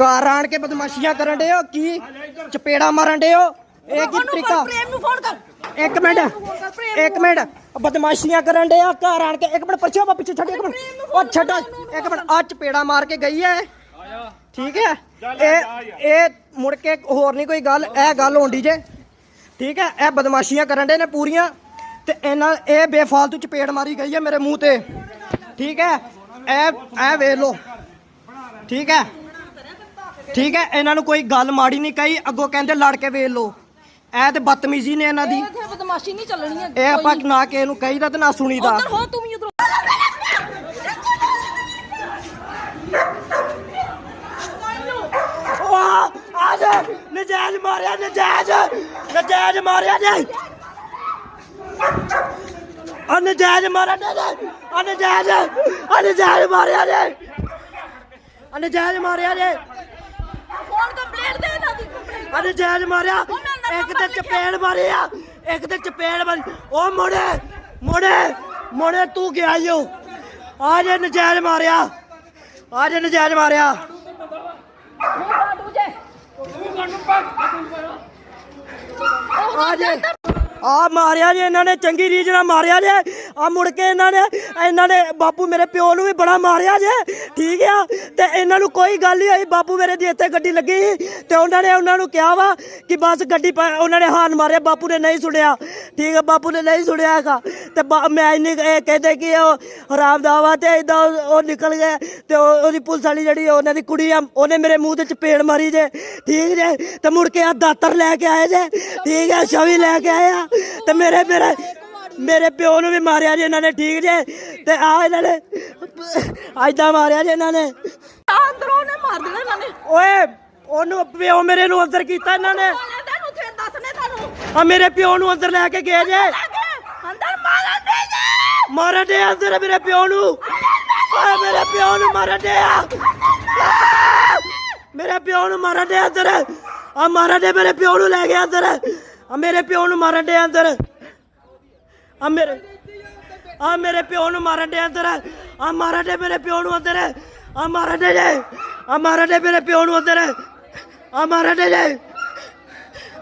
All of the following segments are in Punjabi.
ਘਰ ਆਣ ਕੇ ਬਦਮਾਸ਼ੀਆਂ ਕਰਨ ਦੇ ਹੋ? ਕੀ ਚਪੇੜਾ ਮਾਰਨ ਦੇ ਹੋ? ਇਹ ਕੀ ਤਰੀਕਾ? ਪ੍ਰੇਮ ਨੂੰ ਫੋਨ ਕਰ। ਇੱਕ ਮਿੰਟ ਇੱਕ ਮਿੰਟ। ਬਦਮਾਸ਼ੀਆਂ ਕਰਨ ਦੇ ਆ ਘਰ ਆਣ ਕੇ? ਇੱਕ ਮਿੰਟ ਪਿੱਛੇ ਵਾ ਪਿੱਛੇ ਛੱਡ ਇੱਕ ਮਿੰਟ। ਉਹ ਛੱਡ ਇੱਕ ਮਿੰਟ। ਆ ਚਪੇੜਾ ਮਾਰ ਕੇ ਗਈ ਹੈ ਠੀਕ ਹੈ ਇਹ ਇਹ ਮੁੜ ਕੇ ਹੋਰ ਨਹੀਂ ਕੋਈ ਗੱਲ ਇਹ ਗੱਲ ਹੋਣੀ ਜੇ। ਠੀਕ ਹੈ ਇਹ ਬਦਮਾਸ਼ੀਆਂ ਕਰਨ ਦੇ ਨੇ ਪੂਰੀਆਂ। ਤੇ ਇਹਨਾਂ ਇਹ ਬੇਫਾਲਤੂ ਚਪੇੜ ਮਾਰੀ ਗਈ ਹੈ ਮੇਰੇ ਮੂੰਹ ਤੇ। ਠੀਕ ਹੈ ਇਹ ਇਹ ਵੇਖ ਲਓ। ਠੀਕ ਹੈ ਠੀਕ ਹੈ ਇਹਨਾਂ ਨੂੰ ਕੋਈ ਗੱਲ ਮਾੜੀ ਨਹੀਂ ਕਹੀ ਅੱਗੋਂ ਕਹਿੰਦੇ ਲੜ ਕੇ ਵੇਖ ਲਓ। ਇਹ ਤੇ ਬਦਤਮੀਜ਼ੀ ਨੇ ਇਹਨਾਂ ਦੀ। ਇੱਥੇ ਬਦਮਾਸ਼ੀ ਨਹੀਂ ਚੱਲਣੀ ਹੈ ਇਹ ਆਪਾਂ ਨਾ ਕਿਸੇ ਨੂੰ ਕਹੀਦਾ ਤੇ ਨਾ ਸੁਣੀਦਾ। ਉਧਰ ਹੋ ਤੂੰ ਵੀ ਉਧਰ। ਵਾਹ ਆ ਜਾ ਨਜਾਇਜ਼ ਮਾਰਿਆ ਨਜਾਇਜ਼ ਨਜਾਇਜ਼ ਮਾਰਿਆ ਜੇ ਆ ਨਜਾਇਜ਼ ਮਾਰਿਆ ਜੇ ਮਾਰਿਆ ਜੇ ਫੋਨ ਕੰਪਲੇਂਟ ਦੇ ਦੀ? complaint। ਆ ਨਜਾਇਜ਼ ਮਾਰਿਆ ਇੱਕ ਤੇ ਚਪੇੜ ਮਾਰੀ ਆ ਇੱਕ ਤੇ ਚਪੇੜ ਮਾਰੀ। ਉਹ ਮੋੜੇ ਮੋੜੇ ਮੋੜੇ ਤੂੰ ਗਿਆ ਈਓ ਆ ਜੇ ਨਜਾਇਜ਼ ਮਾਰਿਆ ਆ ਜੇ ਨਜਾਇਜ਼ ਮਾਰਿਆ। ਆ ਜੇ ਆ ਮਾਰਿਆ ਜੇ, ਇਹਨਾਂ ਨੇ ਚੰਗੀ ਰੀਜ ਨਾਲ ਮਾਰਿਆ ਜੇ। ਆ ਮੁੜ ਕੇ ਇਹਨਾਂ ਨੇ ਇਹਨਾਂ ਨੇ ਬਾਪੂ ਮੇਰੇ ਪਿਓ ਨੂੰ ਵੀ ਬੜਾ ਮਾਰਿਆ ਜੇ। ਠੀਕ ਆ? ਤੇ ਇਹਨਾਂ ਨੂੰ ਕੋਈ ਗੱਲ ਨਹੀਂ ਹੋਈ। ਬਾਪੂ ਮੇਰੇ ਦੀ ਇੱਥੇ ਗੱਡੀ ਲੱਗੀ ਸੀ ਤੇ ਉਹਨਾਂ ਨੇ ਉਹਨਾਂ ਨੂੰ ਕਿਹਾ ਵਾ ਕਿ ਬਸ ਗੱਡੀ ਪਾ- ਉਹਨਾਂ ਨੇ ਹਾਨ ਮਾਰਿਆ। ਬਾਪੂ ਨੇ ਨਹੀਂ ਸੁਣਿਆ। ਠੀਕ ਆ? ਬਾਪੂ ਨੇ ਨਹੀਂ ਸੁਣਿਆ ਹੈਗਾ। ਤੇ ਬਾ- ਮੈਂ ਇੰਨੀ ਕਹਿੰਦੇ ਕਿ ਉਹ ਹਰਾਮਦਾ ਵਾ ਤੇ ਇਦਾਂ ਉਹ ਨਿਕਲ ਗਏ ਤੇ ਉਹ- ਉਹਦੀ ਪੁਲਿਸ ਵਾਲੀ ਜਿਹੜੀ ਉਹਨਾਂ ਦੀ ਕੁੜੀ ਆ, ਉਹਨੇ ਮੇਰੇ ਮੂੰਹ ਤੇ ਚਪੇੜ ਮਾਰੀ ਜੇ। ਠੀਕ ਜੇ? ਤੇ ਮੁੜ ਕੇ ਆ ਦਾਤਰ ਲੈ ਕੇ ਆਏ ਜੇ। ਠੀਕ ਆ? ਛਵੀ ਲੈ ਕੇ ਆਏ ਆ। ਤੇ ਮੇਰੇ ਮੇਰੇ ਮੇਰੇ ਪਿਓ ਨੂੰ ਵੀ ਮਾਰਿਆ ਜੇ ਇਹਨਾਂ ਨੇ ਠੀਕ ਜੇ? ਤੇ ਆ ਇਹਨਾਂ ਨੇ ਐਦਾਂ ਮਾਰਿਆ ਜੇ ਇਹਨਾਂ ਨੇ। ਅੰਦਰੋਂ ਨੇ ਮਾਰ ਦੇਣਾ ਇਹਨਾਂ ਨੇ। ਓਏ ਉਹਨੂੰ ਪਿਓ ਮੇਰੇ ਨੂੰ ਅੰਦਰ ਕੀਤਾ ਇਹਨਾਂ ਨੇ। ਮਾਰਨ ਦੇ ਨੂੰ ਤੇ ਦੱਸਨੇ ਤੁਹਾਨੂੰ। ਆ ਮੇਰੇ ਪਿਓ ਨੂੰ ਅੰਦਰ ਲੈ ਕੇ ਗਏ ਜੇ। ਅੰਦਰ ਮਾਰਨ ਦੇ ਜੇ। ਮਾਰਨ ਦੇ ਅੰਦਰ ਮੇਰੇ ਪਿਓ ਨੂੰ। ਓਏ ਮੇਰੇ ਪਿਓ ਨੂੰ ਮਾਰਨ ਦੇ ਆ। ਮੇਰੇ ਪਿਓ ਨੂੰ ਮਾਰਨ ਦੇ ਅੰਦਰ। ਆ ਮਾਰਨ ਦੇ ਮੇਰੇ ਪਿਓ ਨੂੰ ਲੈ ਗਿਆ ਅੰਦਰ। ਆ ਮੇਰੇ ਪਿਓ ਨੂੰ ਮਾਰਨ ਦੇ ਅੰਦਰ। ਆ ਮੇਰੇ ਆ ਮੇਰੇ ਪਿਓ ਨੂੰ ਮਾਰਨ ਦੇ ਅੰਦਰ। ਆ ਮਾਰਨ ਦੇ ਮੇਰੇ ਪਿਓ ਨੂੰ ਅੰਦਰ। ਆ ਮਾਰਨ ਦੇ ਜੇ। ਆ ਮਾਰਨ ਦੇ ਮੇਰੇ ਪਿਓ ਨੂੰ ਅੰਦਰ। ਆ ਮਾਰਨ ਦੇ ਜੇ।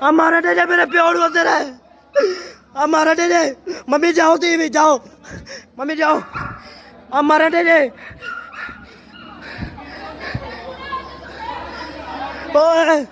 ਆ ਮਾਰਨ ਦੇ ਜੇ ਮੇਰੇ ਪਿਓ ਨੂੰ ਅੰਦਰ। ਆ ਮਾਰਨ ਦੇ ਜੇ। ਮੰਮੀ ਜਾਓ ਤੁਸੀਂ ਵੀ ਜਾਓ। ਮੰਮੀ ਜਾਓ। ਆ ਮਾਰਨ ਦੇ ਜੇ। ਓਏ।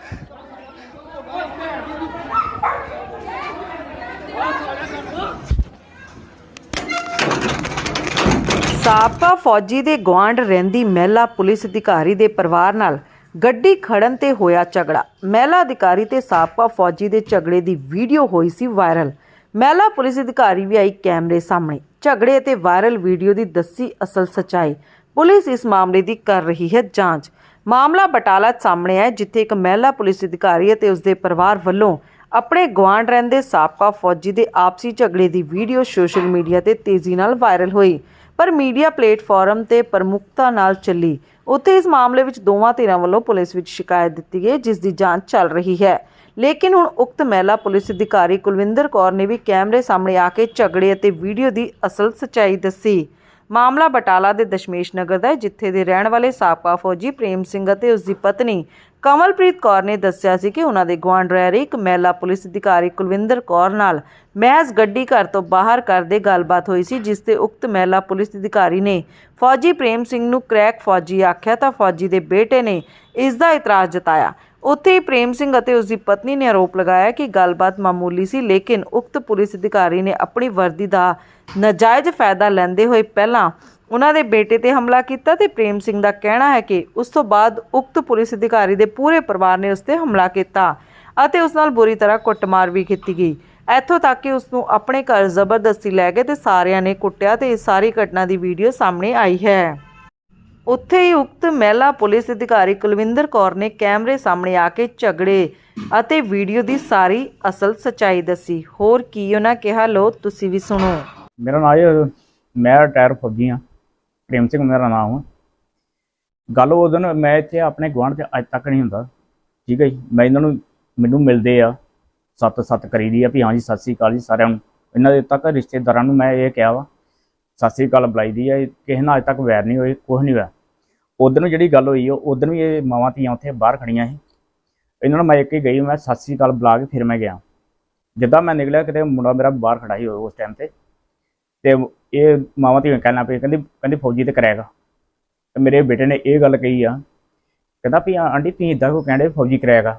ਸਾਬਕਾ ਫੌਜੀ ਦੇ ਗੁਆਂਢ ਰਹਿੰਦੀ ਮਹਿਲਾ ਪੁਲਿਸ ਅਧਿਕਾਰੀ ਦੇ ਪਰਿਵਾਰ ਨਾਲ ਗੱਡੀ ਖੜਨ ਤੇ ਹੋਇਆ ਝਗੜਾ। ਮਹਿਲਾ ਅਧਿਕਾਰੀ ਤੇ ਸਾਬਕਾ ਫੌਜੀ ਦੇ ਝਗੜੇ ਦੀ ਵੀਡੀਓ ਹੋਈ ਸੀ ਵਾਇਰਲ। ਮਹਿਲਾ ਪੁਲਿਸ ਅਧਿਕਾਰੀ ਵੀ ਆਈ ਕੈਮਰੇ ਸਾਹਮਣੇ। ਝਗੜੇ ਤੇ ਵਾਇਰਲ ਵੀਡੀਓ ਦੀ ਦੱਸੀ ਅਸਲ ਸਚਾਈ ਪੁਲਿਸ ਇਸ ਮਾਮਲੇ ਦੀ ਕਰ ਰਹੀ ਹੈ ਜਾਂਚ। ਮਾਮਲਾ ਬਟਾਲਾ ਸਾਹਮਣੇ ਆਇਆ, ਜਿੱਥੇ ਇੱਕ ਮਹਿਲਾ ਪੁਲਿਸ ਅਧਿਕਾਰੀ ਅਤੇ ਉਸਦੇ ਪਰਿਵਾਰ ਵੱਲੋਂ ਆਪਣੇ ਗੁਆਂਢ ਰਹਿੰਦੇ ਸਾਬਕਾ ਫੌਜੀ ਦੇ ਆਪਸੀ ਝਗੜੇ ਦੀ ਵੀਡੀਓ ਸੋਸ਼ਲ ਮੀਡੀਆ ਤੇ ਤੇਜ਼ੀ ਨਾਲ ਵਾਇਰਲ ਹੋਈ। ਪਰ ਮੀਡੀਆ ਪਲੇਟਫਾਰਮ ਤੇ ਪ੍ਰਮੁਖਤਾ ਨਾਲ ਚੱਲੀ। ਉੱਥੇ ਇਸ ਮਾਮਲੇ ਵਿੱਚ ਦੋਵਾਂ ਧਿਰਾਂ ਵੱਲੋਂ ਪੁਲਿਸ ਵਿੱਚ ਸ਼ਿਕਾਇਤ ਦਿੱਤੀ ਗਈ, ਜਿਸ ਦੀ ਜਾਂਚ ਚੱਲ ਰਹੀ ਹੈ। ਲੇਕਿਨ ਹੁਣ ਉਕਤ ਮਹਿਲਾ ਪੁਲਿਸ ਅਧਿਕਾਰੀ ਕੁਲਵਿੰਦਰ ਕੌਰ ਨੇ ਵੀ ਕੈਮਰੇ ਸਾਹਮਣੇ ਆ ਕੇ ਝਗੜੇ ਅਤੇ ਵੀਡੀਓ ਦੀ ਅਸਲ ਸਚਾਈ ਦੱਸੀ। ਮਾਮਲਾ ਬਟਾਲਾ ਦੇ ਦਸ਼ਮੇਸ਼ ਨਗਰ ਦਾ ਹੈ, ਜਿੱਥੇ ਦੇ ਰਹਿਣ ਵਾਲੇ ਸਾਬਕਾ ਫੌਜੀ ਪ੍ਰੇਮ ਸਿੰਘ ਅਤੇ ਉਸ ਦੀ ਪਤਨੀ ਕਮਲਪ੍ਰੀਤ ਕੌਰ ਨੇ ਦੱਸਿਆ ਸੀ ਕਿ ਉਹਨਾਂ ਦੇ ਗੁਆਂਢ ਰਹਿ ਰਹੀ ਇੱਕ ਮਹਿਲਾ ਪੁਲਿਸ ਅਧਿਕਾਰੀ ਕੁਲਵਿੰਦਰ ਕੌਰ ਨਾਲ ਮਹਿਜ਼ ਗੱਡੀ ਘਰ ਤੋਂ ਬਾਹਰ ਕਰਦੇ ਗੱਲਬਾਤ ਹੋਈ ਸੀ, ਜਿਸ ਤੇ ਉਕਤ ਮਹਿਲਾ ਪੁਲਿਸ ਅਧਿਕਾਰੀ ਨੇ ਫੌਜੀ ਪ੍ਰੇਮ ਸਿੰਘ ਨੂੰ ਕ੍ਰੈਕ ਫੌਜੀ ਆਖਿਆ ਤਾਂ ਫੌਜੀ ਦੇ ਬੇਟੇ ਨੇ ਇਸ ਦਾ ਇਤਰਾਜ਼ ਜਤਾਇਆ। ਉੱਥੇ ਹੀ ਪ੍ਰੇਮ ਸਿੰਘ ਅਤੇ ਉਸ ਦੀ ਪਤਨੀ ਨੇ ਆਰੋਪ ਲਗਾਇਆ ਕਿ ਗੱਲਬਾਤ ਮਾਮੂਲੀ ਸੀ, ਲੇਕਿਨ ਉਕਤ ਪੁਲਿਸ ਅਧਿਕਾਰੀ ਨੇ ਆਪਣੀ ਵਰਦੀ ਦਾ ਨਾਜਾਇਜ਼ ਫਾਇਦਾ ਲੈਂਦੇ ਹੋਏ ਪਹਿਲਾਂ ਉਹਨਾਂ ਦੇ ਬੇਟੇ ਤੇ ਹਮਲਾ ਕੀਤਾ ਤੇ ਪ੍ਰੇਮ ਸਿੰਘ ਦਾ ਕਹਿਣਾ ਹੈ ਕਿ ਉਸ ਤੋਂ ਬਾਅਦ ਉਕਤ ਪੁਲਿਸ ਅਧਿਕਾਰੀ ਦੇ ਪੂਰੇ ਪਰਿਵਾਰ ਨੇ ਉਸ ਤੇ ਹਮਲਾ ਕੀਤਾ ਅਤੇ ਉਸ ਨਾਲ ਬੁਰੀ ਤਰ੍ਹਾਂ ਕੁੱਟਮਾਰ ਵੀ ਕੀਤੀ ਗਈ। ਇੱਥੋਂ ਤੱਕ ਕਿ ਉਸ ਨੂੰ ਆਪਣੇ ਘਰ ਜ਼ਬਰਦਸਤੀ ਲੈ ਗਏ ਤੇ ਸਾਰਿਆਂ ਨੇ ਕੁੱਟਿਆ ਤੇ ਇਸ ਸਾਰੀ ਘਟਨਾ ਦੀ ਵੀਡੀਓ ਸਾਹਮਣੇ ਆਈ ਹੈ। ਉੱਥੇ ਹੀ ਉਕਤ ਮਹਿਲਾ ਪੁਲਿਸ ਅਧਿਕਾਰੀ ਕੁਲਵਿੰਦਰ ਕੌਰ ਨੇ ਕੈਮਰੇ ਸਾਹਮਣੇ ਆ ਕੇ ਝਗੜੇ ਅਤੇ ਵੀਡੀਓ ਦੀ ਸਾਰੀ ਅਸਲ ਸਚਾਈ ਦੱਸੀ। ਹੋਰ ਕੀ ਉਹਨਾਂ ਕਿਹਾ? ਲੋ ਤੁਸੀਂ ਵੀ ਸੁਣੋ। ਮੇਰਾ ਨਾਮ ਹੈ ਮੈਂ ਰਿਟਾਇਰ ਫੌਜੀ ਹਾਂ। ਪ੍ਰੇਮ ਸਿੰਘ, ਮੇਰਾ ਨਾਮ ਹੈ ਗੱਲ ਉਹ ਦਿਨ ਮੈਂ ਇੱਥੇ ਆਪਣੇ ਗੁਆਂਢ 'ਚ ਅੱਜ ਤੱਕ ਨਹੀਂ ਹੁੰਦਾ। ਠੀਕ ਹੈ ਜੀ? ਮੈਂ ਇਹਨਾਂ ਨੂੰ, ਮੈਨੂੰ ਮਿਲਦੇ ਆ। ਸੱਤ ਸੱਤ ਕਰੀਦੀ ਆ ਵੀ ਹਾਂਜੀ ਸਤਿ ਸ੍ਰੀ ਅਕਾਲ ਜੀ ਸਾਰਿਆਂ ਨੂੰ। ਇਹਨਾਂ ਦੇ ਤੱਕ ਰਿਸ਼ਤੇਦਾਰਾਂ ਨੂੰ ਮੈਂ ਇਹ ਕਿਹਾ ਵਾ, ਸਤਿ ਸ੍ਰੀ ਅਕਾਲ ਬੁਲਾਈ ਦੀ ਆ ਕਿਸੇ ਨਾਲ ਅੱਜ ਤੱਕ ਵੈਰ ਨਹੀਂ ਹੋਈ ਕੁਛ ਨਹੀਂ ਹੋਇਆ। ਉਦੋਂ ਨੂੰ ਜਿਹੜੀ ਗੱਲ ਹੋਈ ਉਦੋਂ ਵੀ ਇਹ ਮਾਵਾਂ ਧੀਆਂ ਉੱਥੇ ਬਾਹਰ ਖੜੀਆਂ ਸੀ। ਇਹਨਾਂ ਨੂੰ ਮੈਂ ਇੱਕ ਹੀ ਗਈ, ਮੈਂ ਸਤਿ ਸ੍ਰੀ ਅਕਾਲ ਬੁਲਾ ਕੇ ਫਿਰ ਮੈਂ ਗਿਆ। ਜਿੱਦਾਂ ਮੈਂ ਨਿਕਲਿਆ, ਕਿਤੇ ਮੁੰਡਾ ਮੇਰਾ ਬਾਹਰ ਖੜਾ ਸੀ ਉਸ ਟਾਈਮ ਤੇ। ਤੇ ਇਹ ਮਾਵਾਂ ਧੀਆਂ ਕਹਿਣਾ ਪਈ ਕਹਿੰਦੀ ਕਹਿੰਦੀ ਫੌਜੀ ਤੇ ਕਰਾਏਗਾ ਤੇ ਮੇਰੇ ਬੇਟੇ ਨੇ ਇਹ ਗੱਲ ਕਹੀ ਆ, ਕਹਿੰਦਾ ਵੀ ਆਂਟੀ ਤੁਸੀਂ ਇਦਾਂ ਕੋ ਕਹਿੰਦੇ, ਫੌਜੀ ਕਰਾਏਗਾ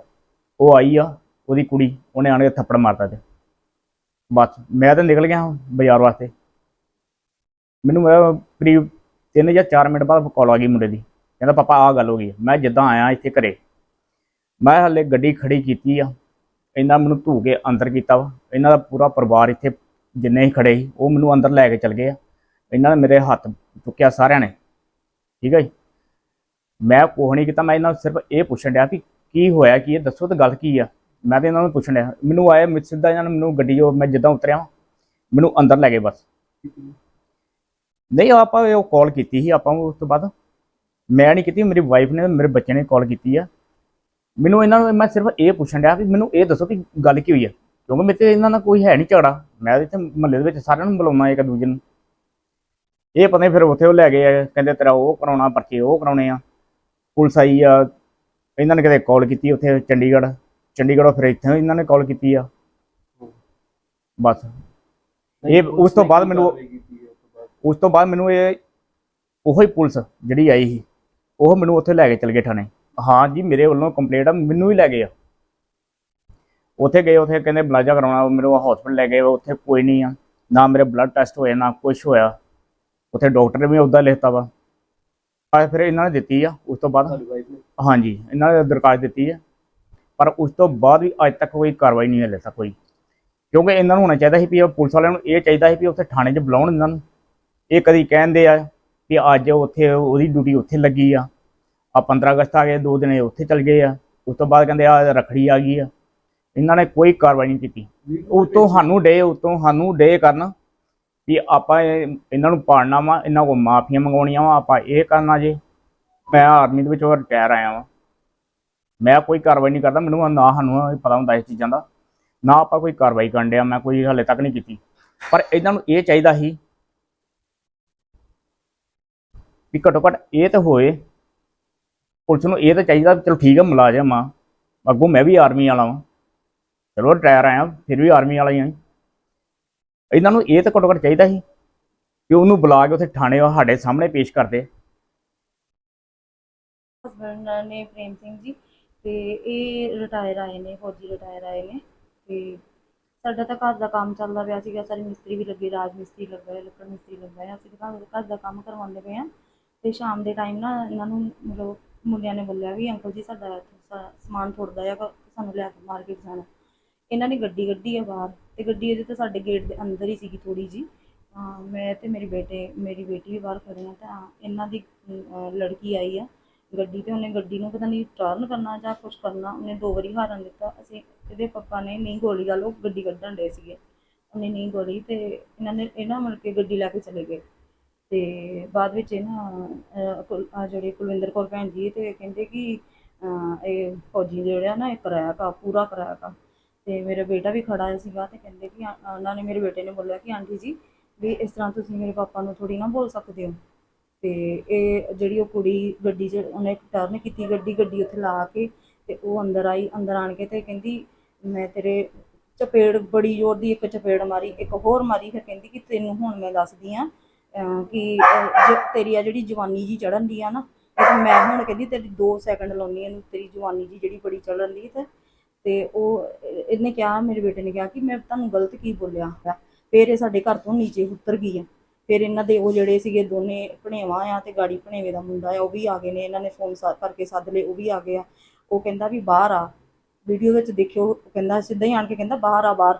ਉਹ ਆਈ ਆ, ਉਹਦੀ ਕੁੜੀ, ਉਹਨੇ ਆਣ ਕੇ ਥੱਪੜ ਮਾਰਤਾ ਤੇ। ਬਸ, ਮੈਂ ਤਾਂ ਨਿਕਲ ਗਿਆ ਬਾਜ਼ਾਰ ਵਾਸਤੇ। ਮੈਨੂੰ ਕਰੀਬ 3 ਜਾਂ 4 ਮਿੰਟ ਬਾਅਦ ਕਾਲ ਆ ਗਈ ਮੁੰਡੇ ਦੀ। ਕਹਿੰਦਾ, ਪਾਪਾ, ਆਹ ਗੱਲ ਹੋ ਗਈ ਮੈਂ ਜਿੱਦਾਂ ਆਇਆ ਇੱਥੇ ਘਰੇ। ਮੈਂ ਹਲੇ ਗੱਡੀ ਖੜੀ ਕੀਤੀ ਆ। ਇਹਨਾਂ ਮੈਨੂੰ ਧੂ ਕੇ ਅੰਦਰ ਕੀਤਾ ਵਾ। ਇਹਨਾਂ ਦਾ ਪੂਰਾ ਪਰਿਵਾਰ ਇੱਥੇ ਜਿੰਨੇ ਹੀ ਖੜੇ ਸੀ, ਉਹ ਮੈਨੂੰ ਅੰਦਰ ਲੈ ਕੇ ਚਲ ਗਏ ਆ। ਇਹਨਾਂ ਨੇ ਮੇਰੇ ਹੱਥ ਚੁੱਕਿਆ ਸਾਰਿਆਂ ਨੇ। ਠੀਕ ਹੈ ਜੀ? ਮੈਂ ਕੁਛ ਨਹੀਂ ਕੀਤਾ, ਮੈਂ ਇਹਨਾਂ ਨੂੰ ਸਿਰਫ ਇਹ ਪੁੱਛਣ ਡਿਆ ਵੀ ਕੀ ਹੋਇਆ, ਕੀ ਇਹ ਦੱਸੋ ਤਾਂ ਗੱਲ ਕੀ ਆ? ਮੈਂ ਤਾਂ ਇਹਨਾਂ ਨੂੰ ਪੁੱਛਣ ਡਿਆ। ਮੈਨੂੰ ਆਇਆ ਮੈਂ ਸਿੱਧਾ ਇਹਨਾਂ ਨੇ ਮੈਨੂੰ ਗੱਡੀ ਜੋ ਮੈਂ ਜਿੱਦਾਂ ਉਤਰਿਆ ਮੈਨੂੰ ਅੰਦਰ ਲੈ ਗਏ ਬਸ। ਨਹੀਂ, ਆਪਾਂ ਉਹ ਕਾਲ ਕੀਤੀ ਸੀ, ਆਪਾਂ ਉਸ ਤੋਂ ਬਾਅਦ। ਮੈਂ ਨਹੀਂ ਕੀਤੀ, ਮੇਰੀ ਵਾਈਫ ਨੇ ਮੇਰੇ ਬੱਚੇ ਨੇ ਕਾਲ ਕੀਤੀ ਆ। ਮੈਨੂੰ ਇਹਨਾਂ ਨੂੰ, ਮੈਂ ਸਿਰਫ ਇਹ ਪੁੱਛਣ ਡਿਆ ਵੀ ਮੈਨੂੰ ਇਹ ਦੱਸੋ ਕਿ ਗੱਲ ਕੀ ਹੋਈ ਆ? ਕਿਉਂਕਿ ਮੇਰੇ ਤੇ ਇਹਨਾਂ ਨਾਲ ਕੋਈ ਹੈ ਨਹੀਂ ਝਗੜਾ। ਮੈਂ ਇੱਥੇ ਮਹੱਲੇ ਦੇ ਵਿੱਚ ਸਾਰਿਆਂ ਨੂੰ ਬੁਲਾਉਣਾ ਇੱਕ ਦੂਜੇ ਨੂੰ। ਇਹ ਪਤਾ ਨਹੀਂ ਫਿਰ ਉੱਥੇ ਉਹ ਲੈ ਗਏ ਆ ਕਹਿੰਦੇ ਤੇਰਾ ਉਹ ਕਰਾਉਣਾ ਪਰਚੇ ਉਹ ਕਰਾਉਣੇ ਆ। ਪੁਲਿਸ ਆਈ ਆ ਇਹਨਾਂ ਨੇ ਕਿਤੇ ਕਾਲ ਕੀਤੀ ਉੱਥੇ ਚੰਡੀਗੜ੍ਹ। ਚੰਡੀਗੜ੍ਹੋਂ ਫਿਰ ਇੱਥੇ ਇਹਨਾਂ ਨੇ ਕਾਲ ਕੀਤੀ ਆ। ਬਸ। ਇਹ ਉਸ ਤੋਂ ਬਾਅਦ ਮੈਨੂੰ ਉਸ ਤੋਂ ਬਾਅਦ? ਮੈਨੂੰ ਇਹ ਉਹੋ ਹੀ ਪੁਲਿਸ ਜਿਹੜੀ ਆਈ ਸੀ ਉਹ ਮੈਨੂੰ ਉੱਥੇ ਲੈ ਕੇ ਚਲ ਗਏ ਥਾਣੇ। ਹਾਂ ਜੀ ਮੇਰੇ ਵੱਲੋਂ ਕੰਪਲੇਂਟ ਆ ਮੈਨੂੰ ਹੀ ਲੈ ਗਏ ਆ। ਉੱਥੇ ਗਏ ਉੱਥੇ ਕਹਿੰਦੇ ਬਲਾਜਾ ਕਰਾਉਣਾ ਮੈਨੂੰ ਹਸਪੀਟਲ ਲੈ ਗਏ ਉੱਥੇ ਕੋਈ ਨਹੀਂ ਆ। ਨਾ ਮੇਰੇ ਬਲੱਡ ਟੈਸਟ ਹੋਏ ਨਾ ਕੁਝ ਹੋਇਆ। ਉੱਥੇ ਡਾਕਟਰ ਨੇ ਵੀ ਉਹਦਾ ਲਿਖਤਾ ਵਾ। ਆ ਫਿਰ ਇਹਨਾਂ ਨੇ ਦਿੱਤੀ ਆ ਉਸ ਤੋਂ ਬਾਅਦ ਹਾਂਜੀ ਇਹਨਾਂ ਨੇ ਦਰਖਾਸਤ ਦਿੱਤੀ ਹੈ ਪਰ ਉਸ ਤੋਂ ਬਾਅਦ ਵੀ ਅੱਜ ਤੱਕ ਕੋਈ ਕਾਰਵਾਈ ਨਹੀਂ ਹਲੇ ਤੱਕ ਹੋਈ ਕਿਉਂਕਿ ਇਹਨਾਂ ਨੂੰ ਹੋਣਾ ਚਾਹੀਦਾ ਸੀ ਵੀ ਪੁਲਿਸ ਵਾਲਿਆਂ ਨੂੰ ਇਹ ਚਾਹੀਦਾ ਸੀ ਵੀ ਉੱਥੇ ਥਾਣੇ 'ਚ ਬੁਲਾਉਣ ਇਹਨਾਂ ਨੂੰ। ਇਹ ਕਦੀ ਕਹਿੰਦੇ ਆ ਵੀ ਅੱਜ ਉੱਥੇ ਉਹਦੀ ਡਿਊਟੀ ਉੱਥੇ ਲੱਗੀ ਆ। ਆ 15 ਅਗਸਤ ਆ ਗਏ ਦੋ ਦਿਨ ਉੱਥੇ ਚਲ ਗਏ ਆ। ਉਸ ਤੋਂ ਬਾਅਦ ਕਹਿੰਦੇ ਆ ਰਖੜੀ ਆ ਗਈ ਆ। ਇਹਨਾਂ ਨੇ ਕੋਈ ਕਾਰਵਾਈ ਨਹੀਂ ਕੀਤੀ। ਉਤੋਂ ਸਾਨੂੰ ਡੇ ਉਤੋਂ ਸਾਨੂੰ ਡੇ ਕਰਨ ਵੀ ਆਪਾਂ ਇਹ- ਇਹਨਾਂ ਨੂੰ ਪਾੜਨਾ ਵਾ ਇਹਨਾਂ ਕੋਲ ਮਾਫੀਆਂ ਮੰਗਾਉਣੀਆਂ ਵਾ ਆਪਾਂ ਇਹ ਕਰਨਾ ਜੇ। ਮੈਂ ਆਰਮੀ ਦੇ ਵਿੱਚੋਂ ਰਿਟਾਇਰ ਆਇਆ ਵਾਂ। ਮੈਂ ਕੋਈ ਕਾਰਵਾਈ ਨਹੀਂ ਕਰਦਾ ਮੈਨੂੰ ਨਾ ਸਾਨੂੰ ਪਤਾ ਹੁੰਦਾ ਇਸ ਚੀਜ਼ਾਂ ਦਾ। ਨਾ ਆਪਾਂ ਕੋਈ ਕਾਰਵਾਈ ਕਰਨ ਡਿਆ ਮੈਂ ਕੋਈ ਹਲੇ ਤੱਕ ਨਹੀਂ ਕੀਤੀ। ਪਰ ਇਹਨਾਂ ਨੂੰ ਇਹ ਚਾਹੀਦਾ ਸੀ ਵੀ ਘੱਟੋ ਘੱਟ ਇਹ ਤਾਂ ਹੋਏ। ਪੁਲਿਸ ਨੂੰ ਇਹ ਤਾਂ ਚਾਹੀਦਾ ਚਲੋ ਠੀਕ ਆ ਮੁਲਾਜ਼ਮ ਆ। ਅੱਗੋਂ ਮੈਂ ਵੀ ਆਰਮੀ ਵਾਲਾ ਵਾਂ। ਚਲੋ ਰਿਟਾਇਰ ਆਇਆ, ਫਿਰ ਵੀ ਆਰਮੀ ਵਾਲਾ ਹੀ ਆ। ਇਹਨਾਂ ਨੂੰ ਇਹ ਤਾਂ ਘੱਟੋ ਘੱਟ ਚਾਹੀਦਾ ਸੀ ਕਿ ਉਹਨੂੰ ਬੁਲਾ ਕੇ ਉੱਥੇ ਥਾਣੇ ਸਾਡੇ ਸਾਹਮਣੇ ਪੇਸ਼ ਕਰਦੇ ਹਸਬੰਡ ਨੇ ਪ੍ਰੇਮ ਸਿੰਘ ਜੀ, ਤੇ ਇਹ ਰਿਟਾਇਰ ਆਏ ਨੇ, ਫੌਜੀ ਰਿਟਾਇਰ ਆਏ ਨੇ, ਤੇ ਸਾਡਾ ਤਾਂ ਘਰ ਦਾ ਕੰਮ ਚੱਲਦਾ ਪਿਆ ਸੀਗਾ, ਸਾਰੇ ਮਿਸਤਰੀ ਵੀ ਲੱਗੇ, ਰਾਜ ਮਿਸਤਰੀ ਲੱਗਾ ਹੈ ਲੱਕੜ ਮਿਸਤਰੀ ਲੱਗਾ ਹੈ ਅਸੀਂ ਤਾਂ ਘਰ ਦਾ ਕੰਮ ਕਰਵਾਉਂਦੇ ਪਏ ਆ। ਤੇ ਸ਼ਾਮ ਦੇ ਟਾਈਮ ਨਾ ਇਹਨਾਂ ਨੂੰ ਮਤਲਬ ਮੁੰਡਿਆਂ ਨੇ ਬੋਲਿਆ ਵੀ ਅੰਕਲ ਜੀ ਸਾਡਾ ਸਮਾਨ ਥੋੜਦਾ ਆ ਸਾਨੂੰ ਲੈ ਕੇ ਮਾਰਕੀਟ ਜਾਣਾ। ਇਹਨਾਂ ਨੇ ਗੱਡੀ ਕੱਢੀ ਆ ਬਾਹਰ ਤੇ ਗੱਡੀ ਅਜੇ ਤਾਂ ਸਾਡੇ ਗੇਟ ਦੇ ਅੰਦਰ ਹੀ ਸੀਗੀ ਥੋੜੀ ਜੀ ਮੈਂ ਤੇ ਮੇਰੇ ਬੇਟੇ, ਮੇਰੀ ਬੇਟੀ ਵੀ ਬਾਹਰ ਖੜੇ ਆ ਤਾਂ ਇਹਨਾਂ ਦੀ ਲੜਕੀ ਆਈ ਆ ਗੱਡੀ ਤੇ। ਉਹਨੇ ਗੱਡੀ ਨੂੰ ਪਤਾ ਨਹੀਂ ਟਰਨ ਕਰਨਾ ਜਾਂ ਕੁਝ ਕਰਨਾ, ਉਹਨੇ ਦੋ ਵਾਰੀ ਹਾਰਨ ਦਿੱਤਾ। ਅਸੀਂ ਇਹਦੇ ਪਪਾ ਨੇ ਨਹੀਂ ਗੋਲੀ ਗੱਲ ਉਹ ਗੱਡੀ ਕੱਢਣ ਦੇ ਸੀਗੇ। ਉਹਨੇ ਨਹੀਂ ਗੋਲੀ ਤੇ ਇਹਨਾਂ ਨੇ ਇਹਨਾਂ ਮਿਲ ਕੇ ਗੱਡੀ ਲੈ ਕੇ ਚਲੇ ਗਏ। ਤੇ ਬਾਅਦ ਵਿੱਚ ਇਹ ਨਾ ਕੁਲ- ਜਿਹੜੇ ਕੁਲਵਿੰਦਰ ਕੌਰ ਭੈਣ ਜੀ ਤੇ ਕਹਿੰਦੇ ਕਿ ਇਹ ਫੌਜੀ ਜਿਹੜਾ ਨਾ, ਇਹ ਕਿਰਾਇਆ ਕਾ ਪੂਰਾ ਕਿਰਾਇਆ ਕਾ ਤੇ ਮੇਰਾ ਬੇਟਾ ਵੀ ਖੜਾ ਸੀਗਾ ਤੇ ਕਹਿੰਦੇ ਕਿ ਆ- ਉਹਨਾਂ ਨੇ ਮੇਰੇ ਬੇਟੇ ਨੇ ਬੋਲਿਆ ਕਿ ਆਂਟੀ ਜੀ ਵੀ ਇਸ ਤਰ੍ਹਾਂ ਤੁਸੀਂ ਮੇਰੇ ਪਾਪਾ ਨੂੰ ਥੋੜੀ ਨਾ ਬੋਲ ਸਕਦੇ ਹੋ। ਤੇ ਇਹ ਜਿਹੜੀ ਉਹ ਕੁੜੀ ਗੱਡੀ 'ਚ ਉਹਨੇ ਟਰਨ ਕੀਤੀ ਗੱਡੀ ਗੱਡੀ ਉੱਥੇ ਲਾ ਕੇ ਤੇ ਉਹ ਅੰਦਰ ਆਈ ਅੰਦਰ ਆਣ ਕੇ ਤੇ ਕਹਿੰਦੀ ਮੈਂ ਤੇਰੇ ਚਪੇੜ ਬੜੀ ਜ਼ੋਰ ਦੀ ਇੱਕ ਚਪੇੜ ਮਾਰੀ ਇੱਕ ਹੋਰ ਮਾਰੀ ਫਿਰ ਕਹਿੰਦੀ ਕਿ ਤੈਨੂੰ ਹੁਣ ਮੈਂ ਦੱਸਦੀ ਆ ਕਿ ਅਹ, ਜ- ਤੇਰੀ ਆ ਜਿਹੜੀ ਜਵਾਨੀ ਜੀ ਚੜਨ ਦੀ ਆ ਨਾ ਇਹ ਮੈਂ ਹੁਣ ਕਹਿੰਦੀ ਤੇਰੀ 2 ਸੈਕਿੰਡ ਲਾਉਣੀ ਇਹਨੂੰ ਤੇਰੀ ਜਵਾਨੀ ਜੀ ਜਿਹੜੀ ਬੜੀ ਚੜਨ ਦੀ ਤੇ ਤੇ ਉਹ, ਇਹਨੇ ਕਿਹਾ, ਮੇਰੇ ਬੇਟੇ ਨੇ ਕਿਹਾ ਕਿ ਮੈਂ ਤੁਹਾਨੂੰ ਗਲਤ ਕੀ ਬੋਲਿਆ ਹੈ ਫਿਰ ਇਹ ਸਾਡੇ ਘਰ ਤੋਂ ਨੀਚੇ ਉਤਰ ਗਈ ਆ। ਫਿਰ ਇਹਨਾਂ ਦੇ ਉਹ ਜਿਹੜੇ ਸੀਗੇ ਦੋਨੇ ਭਣੇਵਾਂ ਆ ਤੇ ਗਾੜੀ ਭਣੇਵੇ ਦਾ ਮੁੰਡਾ ਆ, ਉਹ ਵੀ ਆ ਗਏ ਨੇ। ਇਹਨਾਂ ਨੇ ਫੋਨ ਕਰਕੇ ਸੱਦ ਲਏ, ਉਹ ਵੀ ਆ ਗਏ ਆ। ਉਹ ਕਹਿੰਦਾ ਵੀ ਬਾਹਰ ਆ। ਵੀਡੀਓ ਵਿੱਚ ਦੇਖਿਓ ਕਹਿੰਦਾ ਸਿੱਧਾ ਹੀ ਆਣ ਕੇ ਕਹਿੰਦਾ ਬਾਹਰ ਆ, ਬਾਹਰ।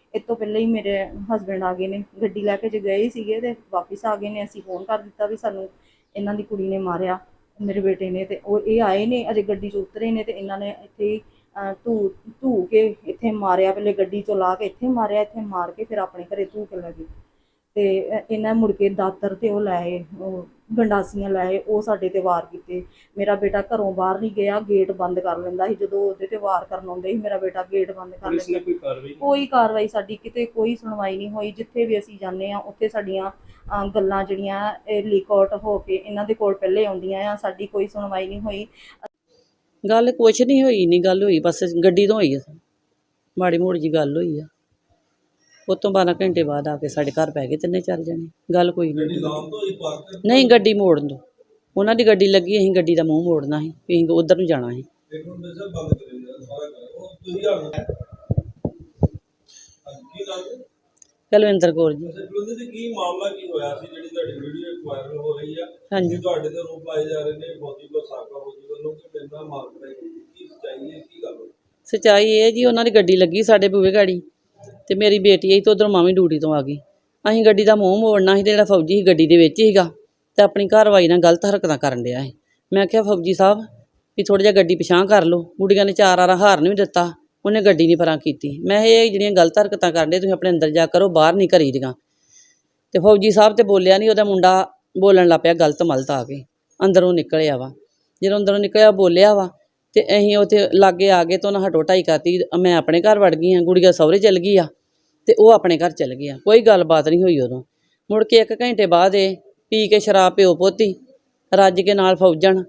ਇਸ ਤੋਂ ਪਹਿਲਾਂ ਹੀ ਮੇਰੇ ਹਸਬੰਡ ਆ ਗਏ ਨੇ। ਗੱਡੀ ਲੈ ਕੇ ਜੇ ਗਏ ਸੀਗੇ ਤੇ ਵਾਪਸ ਆ ਗਏ ਨੇ। ਅਸੀਂ ਫੋਨ ਕਰ ਦਿੱਤਾ ਵੀ ਸਾਨੂੰ ਇਹਨਾਂ ਦੀ ਕੁੜੀ ਨੇ ਮਾਰਿਆ, ਮੇਰੇ ਬੇਟੇ ਨੇ ਤੇ ਉਹ ਇਹ ਆਏ ਨੇ, ਅਜੇ ਗੱਡੀ 'ਚ ਉਤਰੇ ਨੇ ਤੇ ਇਹਨਾਂ ਨੇ ਇੱਥੇ ਹੀ ਧੂ ਧੂ ਕੇ ਇੱਥੇ ਮਾਰਿਆ, ਪਹਿਲੇ ਗੱਡੀ ਚੋਂ ਲਾ ਕੇ ਇੱਥੇ ਮਾਰਿਆ, ਇੱਥੇ ਮਾਰ ਕੇ ਫਿਰ ਆਪਣੇ ਘਰੇ ਧੂ ਕੇ ਲੱਗੇ ਤੇ ਇਹਨਾਂ ਮੁੜ ਕੇ ਦਾਤਰ ਤੇ ਉਹ ਲਾਏ ਉਹ ਗੰਡਾਸੀਆਂ ਲਾਏ ਉਹ ਸਾਡੇ ਤੇ ਵਾਰ ਕੀਤੇ। ਮੇਰਾ ਬੇਟਾ ਘਰੋਂ ਬਾਹਰ ਨਹੀਂ ਗਿਆ ਗੇਟ ਬੰਦ ਕਰ ਲੈਂਦਾ ਸੀ। ਜਦੋਂ ਉਹਦੇ ਤੇ ਵਾਰ ਕਰਨ ਆਉਂਦੇ ਸੀ ਮੇਰਾ ਬੇਟਾ ਗੇਟ ਬੰਦ ਕਰ ਲੈਂਦਾ। ਕੋਈ ਕਾਰਵਾਈ ਕੋਈ ਕਾਰਵਾਈ ਸਾਡੀ ਕਿਤੇ ਕੋਈ ਸੁਣਵਾਈ ਨਹੀਂ ਹੋਈ। ਜਿੱਥੇ ਵੀ ਅਸੀਂ ਜਾਂਦੇ ਆ ਉੱਥੇ ਸਾਡੀਆਂ ਗੱਲਾਂ ਜਿਹੜੀਆਂ ਲੀਕ ਆਊਟ ਹੋ ਕੇ ਇਹਨਾਂ ਦੇ ਕੋਲ ਪਹਿਲੇ ਆਉਂਦੀਆਂ ਆ ਸਾਡੀ ਕੋਈ ਸੁਣਵਾਈ ਨਹੀਂ ਹੋਈ। ਗੱਲ ਕੁਛ ਨਹੀਂ ਹੋਈ ਨਹੀਂ ਗੱਲ ਹੋਈ ਬਸ ਗੱਡੀ ਤੋਂ ਹੋਈ ਆ। ਮਾੜੀ ਮੋੜੀ ਜੀ ਗੱਲ ਹੋਈ ਆ। ਉਹ ਤੋਂ 12 ਘੰਟੇ ਬਾਅਦ ਆ ਕੇ ਸਾਡੇ ਘਰ ਪੈ ਗਏ ਤਿੰਨੇ ਚਾਰ ਜਣੇ। ਗੱਲ ਕੋਈ ਨਹੀਂ। ਨਹੀਂ, ਗੱਡੀ ਮੋੜਨ ਦੋ। ਉਹਨਾਂ ਦੀ ਗੱਡੀ ਲੱਗੀ, ਅਸੀਂ ਗੱਡੀ ਦਾ ਮੂੰਹ ਮੋੜਨਾ ਸੀ। ਅਸੀਂ ਉਧਰ ਨੂੰ ਜਾਣਾ ਸੀ। ਕਲਵਿੰਦਰ ਕੌਰ ਜੀ। ਜਲੰਧਰ ਦੇ ਕੀ ਮਾਮਲਾ ਕੀ ਹੋਇਆ ਸੀ ਜਿਹੜੀ ਤੁਹਾਡੀ ਵੀਡੀਓ ਵਾਇਰਲ ਹੋ ਰਹੀ ਆ ਹਾਂਜੀ। ਤੁਹਾਡੇ ਤੇ ਰੂਪ ਲਾਏ ਜਾ ਰਹੇ ਨੇ ਫੌਜੀ ਕੋ ਸਾਕਾ ਫੌਜੀ ਵੱਲੋਂ ਕਿ ਮੇਰੇ ਨਾਲ ਕੀ ਸੱਚਾਈ ਹੈ ਕੀ ਗੱਲ ਹੋਈ ਇਹ ਜੀ, ਉਹਨਾਂ ਦੀ ਗੱਡੀ ਲੱਗੀ ਸਾਡੇ ਬੂਹੇ ਗਾੜੀ। ਤੇ ਮੇਰੀ ਬੇਟੀ ਆਈ ਤੇ ਉਧਰ ਮਾਮੀ ਡਿਊਟੀ ਤੋਂ ਆ ਗਈ। ਅਸੀਂ ਗੱਡੀ ਦਾ ਮੂੰਹ ਮੋੜਨਾ ਸੀ ਤੇ ਜਿਹੜਾ ਫੌਜੀ ਸੀ ਗੱਡੀ ਦੇ ਵਿੱਚ ਸੀਗਾ ਤੇ ਆਪਣੀ ਕਾਰਵਾਈ ਨਾਲ ਗਲਤ ਹਰਕਤਾਂ ਕਰਨ ਡਿਆ ਸੀ। ਮੈਂ ਕਿਹਾ, ਫੌਜੀ ਸਾਹਿਬ, ਵੀ ਥੋੜਾ ਜਿਹਾ ਗੱਡੀ ਪਿਛਾਂ ਕਰ ਲਓ। ਗੁੜੀਆਂ ਨੇ ਚਾਰ ਆਰਾ ਹਾਰਨ ਵੀ ਦਿੱਤਾ, ਉਹਨੇ ਗੱਡੀ ਨਹੀਂ ਪਰਾਂ ਕੀਤੀ। ਮੈਂ ਇਹ ਜਿਹੜੀਆਂ ਗਲਤ ਹਰਕਤਾਂ ਕਰਨ ਡੇ ਤੁਸੀਂ ਆਪਣੇ ਅੰਦਰ ਜਾ ਕਰੋ, ਬਾਹਰ ਨਹੀਂ ਕਰੀ ਦੀਆਂ। ਤੇ ਫੌਜੀ ਸਾਹਿਬ ਤੇ ਬੋਲਿਆ ਨਹੀਂ, ਉਹਦਾ ਮੁੰਡਾ ਬੋਲਣ ਲੱਗ ਪਿਆ, ਗਲਤ ਮਲਤ ਆ ਕੇ ਅੰਦਰੋਂ ਨਿਕਲਿਆ ਵਾ। ਜਦੋਂ ਅੰਦਰੋਂ ਨਿਕਲਿਆ ਬੋਲਿਆ ਵਾ ਤੇ ਅਸੀਂ ਉੱਥੇ ਲਾਗੇ ਆ ਗਏ ਤਾਂ ਉਹਨਾਂ ਹਟੋ ਢਾਈ ਕਰਤੀ। ਮੈਂ ਆਪਣੇ ਘਰ ਵੜ ਗਈ ਹਾਂ, ਗੁੜੀਆ ਸਹੁਰੇ ਚਲ ਗਈ ਆ। ਤੇ ਉਹ ਆਪਣੇ ਘਰ ਚਲ ਗਿਆ। ਕੋਈ ਗੱਲਬਾਤ ਨਹੀਂ ਹੋਈ ਉਦੋਂ। ਮੁੜ ਕੇ ਇੱਕ ਘੰਟੇ ਬਾਅਦ ਇਹ ਪੀ ਕੇ ਸ਼ਰਾਬ ਪਿਓ ਪੋਤੀ, ਰੱਜ ਕੇ ਨਾਲ ਫੌਜਣ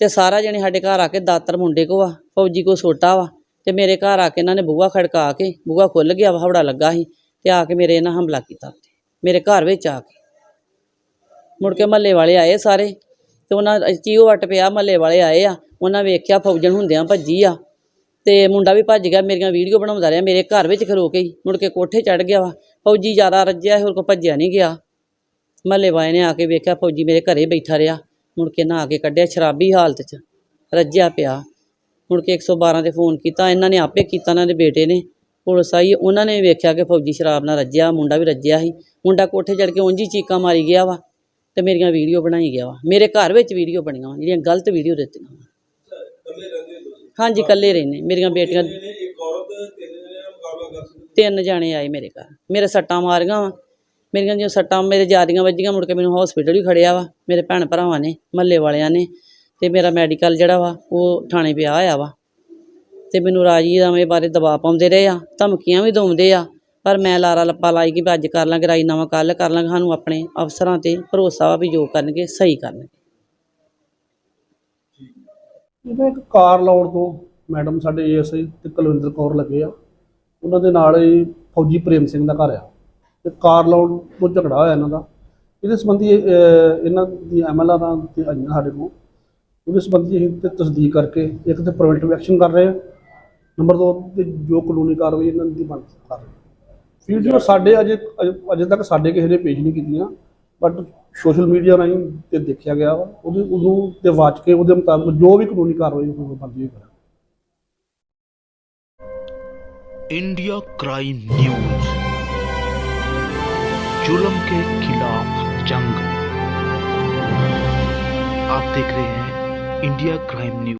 ਤੇ ਸਾਰਾ ਜਣੇ ਸਾਡੇ ਘਰ ਆ ਕੇ ਦਾਤਰ ਮੁੰਡੇ ਕੋ ਆ, ਫੌਜੀ ਕੋ ਛੋਟਾ ਵਾ ਤੇ ਮੇਰੇ ਘਰ ਆ ਕੇ ਇਹਨਾਂ ਨੇ ਬੂਹਾ ਖੜਕਾ ਕੇ, ਬੂਹਾ ਖੁੱਲ ਗਿਆ ਵਾ, ਹਵੜਾ ਲੱਗਾ ਸੀ ਤੇ ਆ ਕੇ ਮੇਰੇ ਇਹਨਾਂ ਹਮਲਾ ਕੀਤਾ ਮੇਰੇ ਘਰ ਵਿੱਚ ਆ ਕੇ। ਮੁੜ ਕੇ ਮਹੱਲੇ ਵਾਲੇ ਆਏ ਸਾਰੇ ਤੇ ਉਹਨਾਂ, ਚੀਓ ਵੱਟ ਪਿਆ, ਮਹੱਲੇ ਵਾਲੇ ਆਏ ਆ, ਉਹਨਾਂ ਵੇਖਿਆ ਫੌਜਣ ਹੁੰਦਿਆਂ ਭੱਜੀ ਆ। ਤੇ ਮੁੰਡਾ ਵੀ ਭੱਜ ਗਿਆ, ਮੇਰੀਆਂ ਵੀਡੀਓ ਬਣਾਉਂਦਾ ਰਿਹਾ, ਮੇਰੇ ਘਰ ਵਿੱਚ ਖਲੋ ਕੇ ਹੀ, ਮੁੜ ਕੇ ਕੋਠੇ ਚੜ ਗਿਆ ਵਾ। ਫੌਜੀ ਜ਼ਿਆਦਾ ਰੱਜਿਆ ਹੋਰ ਕੋ ਭੱਜਿਆ ਨਹੀਂ ਗਿਆ। ਮਹੱਲੇ ਵਾਲੇ ਨੇ ਆ ਕੇ ਵੇਖਿਆ, ਫੌਜੀ ਮੇਰੇ ਘਰੇ ਬੈਠਾ ਰਿਹਾ, ਮੁੜ ਕੇ ਨਹਾ ਕੇ ਕੱਢਿਆ ਸ਼ਰਾਬੀ ਹਾਲਤ 'ਚ, ਰੱਜਿਆ ਪਿਆ। ਮੁੜ ਕੇ 112 ਤੇ ਫੋਨ ਕੀਤਾ, ਇਹਨਾਂ ਨੇ ਆਪੇ ਕੀਤਾ, ਇਹਨਾਂ ਦੇ ਬੇਟੇ ਨੇ। ਪੁਲਿਸ ਆਈ, ਉਹਨਾਂ ਨੇ ਵੇਖਿਆ ਕਿ ਫੌਜੀ ਸ਼ਰਾਬ ਨਾਲ ਰੱਜਿਆ, ਮੁੰਡਾ ਵੀ ਰੱਜਿਆ ਸੀ। ਮੁੰਡਾ ਕੋਠੇ ਚੜ ਕੇ ਉਂਝ ਹੀ ਚੀਕਾਂ ਮਾਰੀ ਗਿਆ ਵਾ ਤੇ ਮੇਰੀਆਂ ਵੀਡੀਓ ਬਣਾਈ ਗਿਆ ਵਾ। ਮੇਰੇ ਘਰ ਵਿੱਚ ਵੀਡੀਓ ਬਣੀਆਂ ਵਾ, ਜਿਹੜੀਆਂ ਗਲਤ ਵੀਡੀਓ ਦਿੱਤੀਆਂ ਵਾ ਇਕੱਲੇ ਰਹਿੰਦੇ ਹੋ ਤੁਸੀਂ ਹਾਂਜੀ ਇਕੱਲੇ ਰਹਿੰਦੇ। ਮੇਰੀਆਂ ਬੇਟੀਆਂ ਇਹਨੇ ਇੱਕ ਔਰਤ ਤਿੰਨ ਜਣੇ ਨਾਲ ਮੁਕਾਬਲਾ ਕਰ ਸਕਦੇ? ਤਿੰਨ ਜਾਣੇ ਆਏ ਮੇਰੇ ਘਰ। ਮੇਰੇ ਸੱਟਾਂ ਮਾਰੀਆਂ ਵਾ। ਮੇਰੀਆਂ ਜੋ ਸੱਟਾਂ ਮੇਰੇ ਜਿਆਦੀਆਂ ਵੱਜੀਆਂ ਮੁੜ ਕੇ ਮੈਨੂੰ ਹਸਪੀਟਲ ਵੀ ਖੜਿਆ ਵਾ। ਮੇਰੇ ਭੈਣ ਭਰਾਵਾਂ ਨੇ ਮਹੱਲੇ ਵਾਲਿਆਂ ਨੇ। ਤੇ ਮੇਰਾ ਮੈਡੀਕਲ ਜਿਹੜਾ ਵਾ ਉਹ ਥਾਣੇ ਪਿਆ ਹੋਇਆ ਵਾ। ਤੇ ਮੈਨੂੰ ਰਾਜੀ ਰਾਮੇ ਬਾਰੇ ਦਬਾਅ ਪਾਉਂਦੇ ਰਹੇ ਆ ਧਮਕੀਆਂ ਵੀ ਦਿੰਦੇ ਆ। ਪਰ ਮੈਂ ਲਾਰਾ ਲੱਪਾ ਲਾਈ ਕਿ ਅੱਜ ਕਰ ਲਾਂਗੇ ਰਾਜੀਨਾਮਾ ਕੱਲ ਕਰ ਲਾਂਗੇ। ਸਾਨੂੰ ਆਪਣੇ ਅਫਸਰਾਂ ਤੇ ਭਰੋਸਾ ਵਾ ਵੀ ਜੋ ਕਰਨਗੇ ਸਹੀ ਕਰਨਗੇ। ਇਹਦਾ ਇੱਕ ਕਾਰ ਲਾਉਣ ਤੋਂ ਮੈਡਮ ਸਾਡੇ ਏਐਸਆਈ ਤੇ ਕੁਲਵਿੰਦਰ ਕੌਰ ਲੱਗੇ ਆ। ਉਹਨਾਂ ਦੇ ਨਾਲ ਹੀ ਫੌਜੀ ਪ੍ਰੇਮ ਸਿੰਘ ਦਾ ਘਰ ਆ। ਤੇ ਕਾਰ ਲਾਉਣ ਤੋਂ ਝਗੜਾ ਹੋਇਆ ਇਹਨਾਂ ਦਾ। ਇਹਦੇ ਸੰਬੰਧੀ ਅਹ, ਇਹਨਾਂ ਦੀ ਐਮਐਲਆਰ ਤੇ ਆਈਆਂ ਸਾਡੇ ਕੋਲ। ਉਹਦੇ ਸੰਬੰਧੀ ਅਸੀਂ ਤੇ ਤਸਦੀਕ ਕਰਕੇ ਇੱਕ ਤੇ ਪ੍ਰੀਵੈਂਟਿਵ ਐਕਸ਼ਨ ਕਰ ਰਹੇ ਆ। ਨੰਬਰ 2 ਤੇ ਜੋ ਕਾਨੂੰਨੀ ਕਾਰਵਾਈ ਇਹਨਾਂ ਦੀ ਬਣ ਕਰ ਰਹੇ ਵੀਡੀਓ ਸਾਡੇ ਅਜੇ ਅਜੇ- ਅਜੇ ਤੱਕ ਸਾਡੇ ਕਿਸੇ ਨੇ ਪੇਸ਼ ਨਹੀਂ ਕੀਤੀਆਂ ਬਟ ਸੋਸ਼ਲ ਮੀਡੀਆ ਰਾਹੀਂ ਤੇ ਦੇਖਿਆ ਗਿਆ ਵਾ ਉਹਦੇ ਉਹਨੂੰ ਤੇ ਵਾਚ ਕੇ ਉਹਦੇ ਮੁਤਾਬਕ ਜੋ ਵੀ ਕਾਨੂੰਨੀ ਕਾਰਵਾਈ ਹੋਵੇ ਬਣਦੀ ਹੋਈ ਕਰਾਂਗੇ इंडिया क्राइम न्यूज जुल्म के खिलाफ जंग आप देख रहे हैं इंडिया क्राइम न्यूज